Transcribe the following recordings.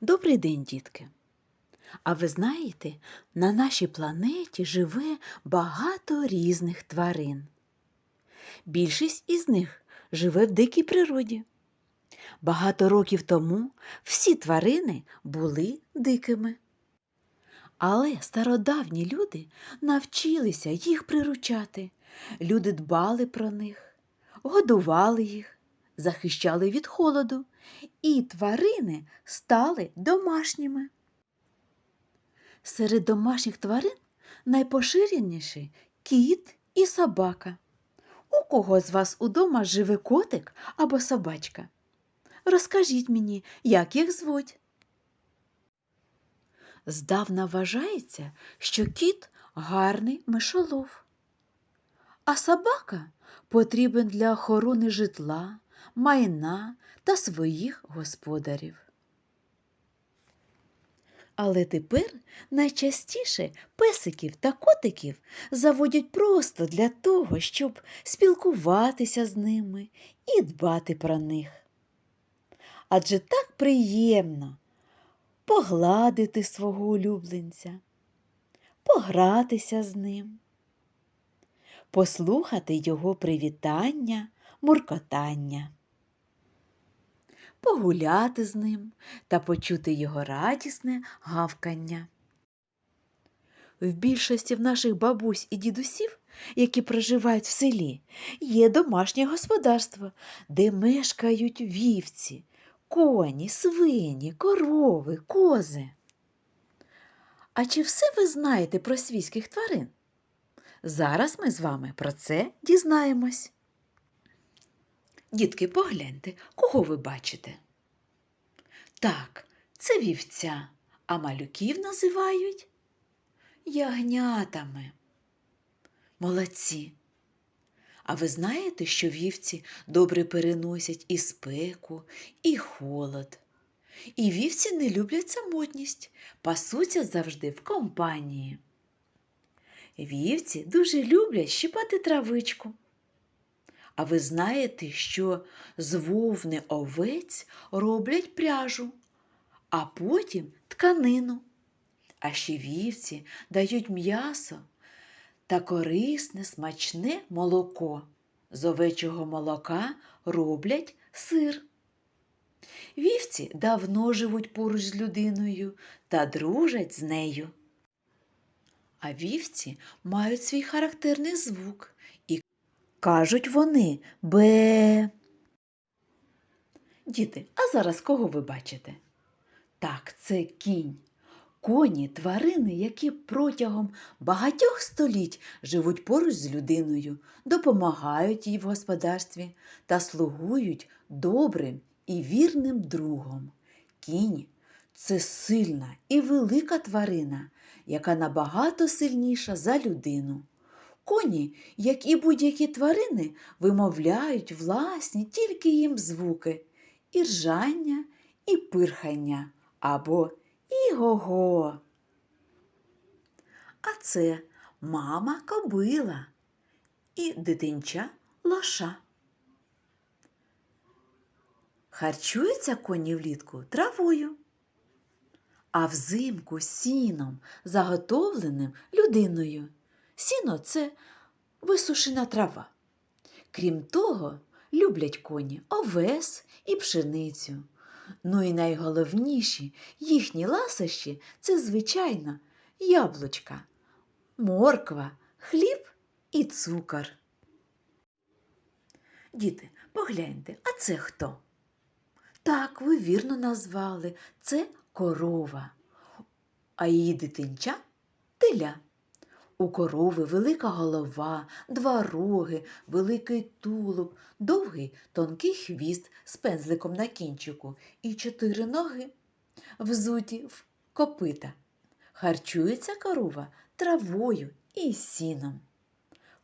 Добрий день, дітки! А ви знаєте, на нашій планеті живе багато різних тварин. Більшість із них живе в дикій природі. Багато років тому всі тварини були дикими. Але стародавні люди навчилися їх приручати. Люди дбали про них, годували їх, захищали від холоду, і тварини стали домашніми. Серед домашніх тварин найпоширеніші кіт і собака. У кого з вас удома живе котик або собачка? Розкажіть мені, як їх звуть. Здавна вважається, що кіт гарний мишолов, а собака потрібен для охорони житла, майна та своїх господарів. Але тепер найчастіше песиків та котиків заводять просто для того, щоб спілкуватися з ними і дбати про них. Адже так приємно погладити свого улюбленця, погратися з ним, послухати його привітання, муркотання, погуляти з ним та почути його радісне гавкання. В більшості в наших бабусь і дідусів, які проживають в селі, є домашнє господарство, де мешкають вівці, коні, свині, корови, кози. А чи все ви знаєте про свійських тварин? Зараз ми з вами про це дізнаємось. Дітки, погляньте, кого ви бачите? Так, це вівця, а малюків називають ягнятами. Молодці. А ви знаєте, що вівці добре переносять і спеку, і холод. І вівці не люблять самотність, пасуться завжди в компанії. Вівці дуже люблять щипати травичку. А ви знаєте, що з вовни овець роблять пряжу, а потім тканину. А ще вівці дають м'ясо та корисне смачне молоко. З овечого молока роблять сир. Вівці давно живуть поруч з людиною та дружать з нею. А вівці мають свій характерний звук кажуть вони бе. Діти, а зараз кого ви бачите? Так, це кінь. Коні тварини, які протягом багатьох століть живуть поруч з людиною, допомагають їй в господарстві та слугують добрим і вірним другом. Кінь це сильна і велика тварина, яка набагато сильніша за людину. Коні, як і будь-які тварини, вимовляють власні тільки їм звуки і ржання, і пирхання або іго-го. А це мама кобила і дитинча лоша. Харчуються коні влітку травою, а взимку сіном, заготовленим людиною. Сіно це висушена трава. Крім того, люблять коні овес і пшеницю. Ну і найголовніші їхні ласощі це, звичайно, яблучка, морква, хліб і цукор. Діти, погляньте, а це хто? Так, ви вірно назвали, це корова, а її дитинча теля. У корови велика голова, два роги, великий тулуб, довгий тонкий хвіст з пензликом на кінчику і чотири ноги, взуті в копита. Харчується корова травою і сіном.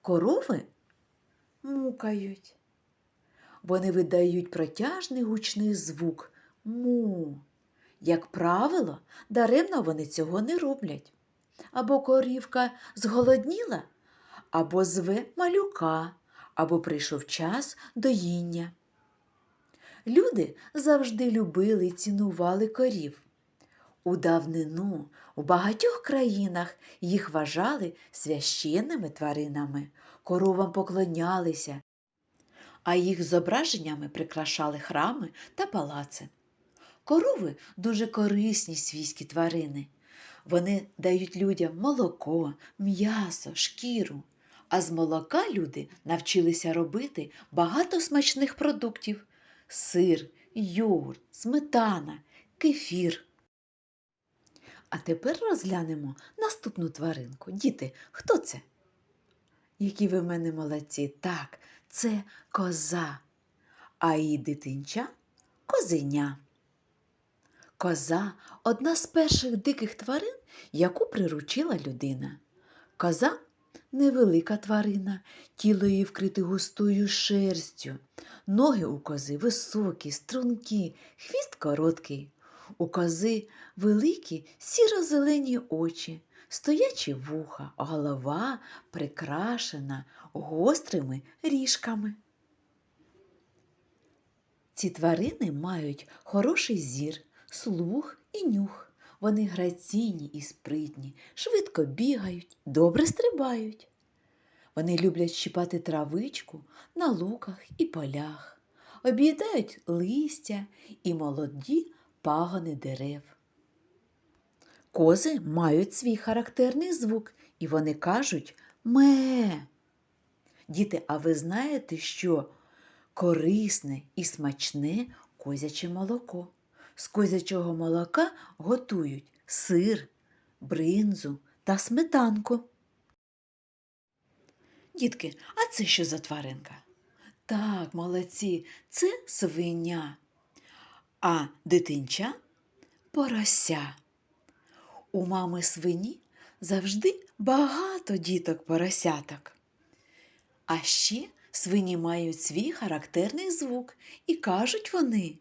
Корови мукають. Вони видають протяжний гучний звук му. Як правило, даремно вони цього не роблять або корівка зголодніла, або зве малюка, або прийшов час доїння. Люди завжди любили і цінували корів. У давнину у багатьох країнах їх вважали священними тваринами, коровам поклонялися, а їх зображеннями прикрашали храми та палаци. Корови дуже корисні свійські тварини. Вони дають людям молоко, м'ясо, шкіру. А з молока люди навчилися робити багато смачних продуктів: сир, йогурт, сметана, кефір. А тепер розглянемо наступну тваринку. Діти, хто це? Які ви в мене молодці? Так, це коза, а її дитинча козеня. Коза одна з перших диких тварин, яку приручила людина. Коза невелика тварина, тіло її вкрите густою шерстю. Ноги у кози високі, стрункі, хвіст короткий. У кози великі сіро-зелені очі, стоячі вуха, голова прикрашена гострими ріжками. Ці тварини мають хороший зір, слух і нюх. Вони граційні і спритні, швидко бігають, добре стрибають. Вони люблять щипати травичку на луках і полях, об'їдають листя і молоді пагони дерев. Кози мають свій характерний звук, і вони кажуть ме. Діти, а ви знаєте, що корисне і смачне козяче молоко? З козячого молока готують сир, бринзу та сметанку. Дітки, а це що за тваринка? Так, молодці, це свиня, а дитинча порося. У мами свині завжди багато діток поросяток. А ще свині мають свій характерний звук і кажуть вони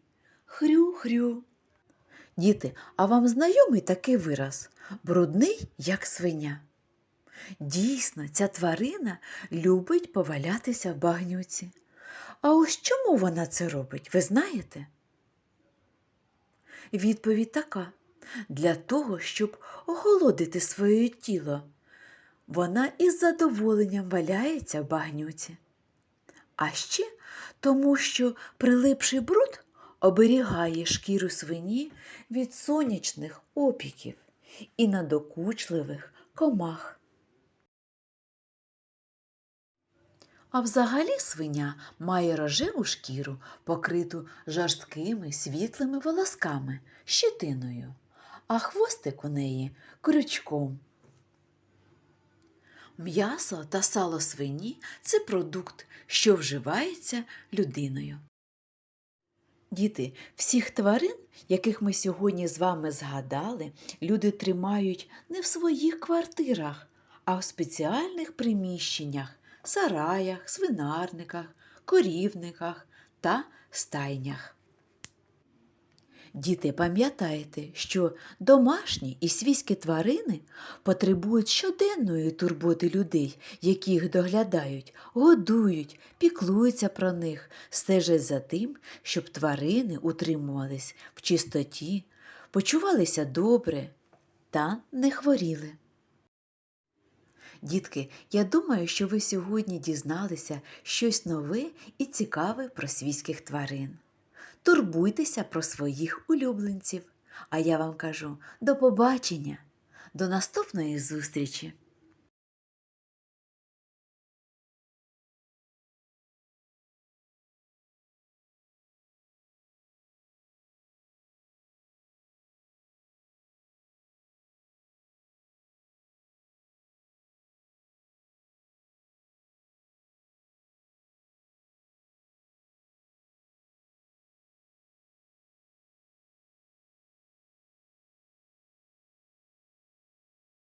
хрю-хрю. Діти, а вам знайомий такий вираз брудний, як свиня? Дійсно, ця тварина любить повалятися в багнюці. А ось чому вона це робить, ви знаєте? Відповідь така для того, щоб охолодити своє тіло. Вона із задоволенням валяється в багнюці. А ще тому, що прилипший бруд оберігає шкіру свині від сонячних опіків і надокучливих комах. А взагалі свиня має рожеву шкіру, покриту жорсткими світлими волосками, щетиною, а хвостик у неї крючком. М'ясо та сало свині це продукт, що вживається людиною. Діти, всіх тварин, яких ми сьогодні з вами згадали, люди тримають не в своїх квартирах, а в спеціальних приміщеннях, сараях, свинарниках, корівниках та стайнях. Діти, пам'ятайте, що домашні і свійські тварини потребують щоденної турботи людей, які їх доглядають, годують, піклуються про них, стежать за тим, щоб тварини утримувались в чистоті, почувалися добре та не хворіли. Дітки, я думаю, що ви сьогодні дізналися щось нове і цікаве про свійських тварин. Турбуйтеся про своїх улюбленців. А я вам кажу до побачення, до наступної зустрічі!